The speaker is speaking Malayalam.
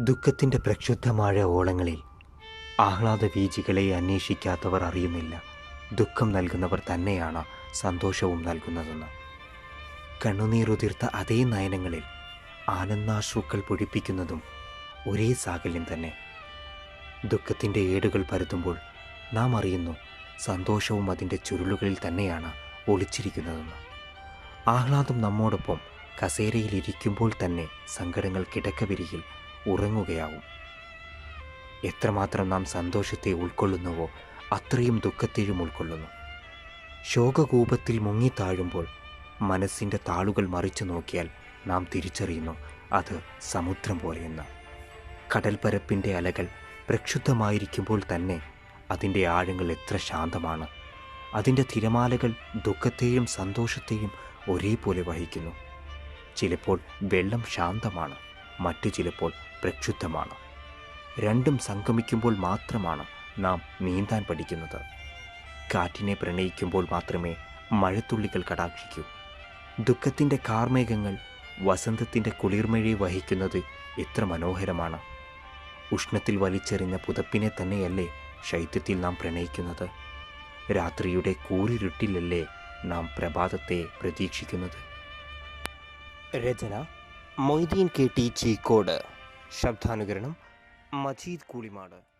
ദുഃഖത്തിന്റെ പ്രക്ഷുബ്ധമായ ഓളങ്ങളിൽ ആഹ്ലാദ വീജികളെ അന്വേഷിക്കാത്തവർ അറിയുന്നില്ല. ദുഃഖം നൽകുന്നവർ തന്നെയാണ് സന്തോഷവും നൽകുന്നതെന്ന്. കണ്ണുനീറുതിർത്ത അതേ നയനങ്ങളിൽ ആനന്ദാശ്രുക്കൾ പൊഴിപ്പിക്കുന്നതും ഒരേ സാകല്യം തന്നെ. ദുഃഖത്തിന്റെ ഏടുകൾ പരത്തുമ്പോൾ നാം അറിയുന്നു സന്തോഷവും അതിന്റെ ചുരുളുകളിൽ തന്നെയാണ് ഒളിച്ചിരിക്കുന്നതെന്ന്. ആഹ്ലാദം നമ്മോടൊപ്പം കസേരയിലിരിക്കുമ്പോൾ തന്നെ സങ്കടങ്ങൾ കിടക്കവിരിയിൽ ഉറങ്ങുകയാവും എത്രമാത്രം നാം സന്തോഷത്തെ ഉൾക്കൊള്ളുന്നുവോ അത്രയും ദുഃഖത്തെയും ഉൾക്കൊള്ളുന്നു. ശോകകൂപത്തിൽ മുങ്ങിത്താഴുമ്പോൾ മനസ്സിന്റെ താളുകൾ മറിച്ചു നോക്കിയാൽ നാം തിരിച്ചറിയുന്നു അത് സമുദ്രം പോലെയെന്ന്. കടൽപ്പരപ്പിന്റെ അലകൾ പ്രക്ഷുബ്ധമായിരിക്കുമ്പോൾ തന്നെ അതിന്റെ ആഴങ്ങൾ എത്ര ശാന്തമാണ്. അതിന്റെ തിരമാലകൾ ദുഃഖത്തെയും സന്തോഷത്തെയും ഒരേപോലെ വഹിക്കുന്നു. ചിലപ്പോൾ വെള്ളം ശാന്തമാണ്. മറ്റു ചിലപ്പോൾ പ്രക്ഷുബ്ധമാണ്. രണ്ടും സംഗമിക്കുമ്പോൾ മാത്രമാണ് നാം നീന്താൻ പഠിക്കുന്നത്. കാറ്റിനെ പ്രണയിക്കുമ്പോൾ മാത്രമേ മഴത്തുള്ളികൾ കടാക്ഷിക്കൂ. ദുഃഖത്തിന്റെ കാർമേഘങ്ങൾ വസന്തത്തിന്റെ കുളിർമഴയെ വഹിക്കുന്നത് എത്ര മനോഹരമാണ്. ഉഷ്ണത്തിൽ വലിച്ചെറിഞ്ഞ പുതപ്പിനെ തന്നെയല്ലേ ശൈത്യത്തിൽ നാം പ്രണയിക്കുന്നത്? രാത്രിയുടെ കൂരിരുട്ടിലല്ലേ നാം പ്രഭാതത്തെ പ്രതീക്ഷിക്കുന്നത്? രചന മൊയ്തീൻ കെ ടി ചീക്കോട്. ശബ്ദാനുകരണം മജീദ് കൂളിമാട്.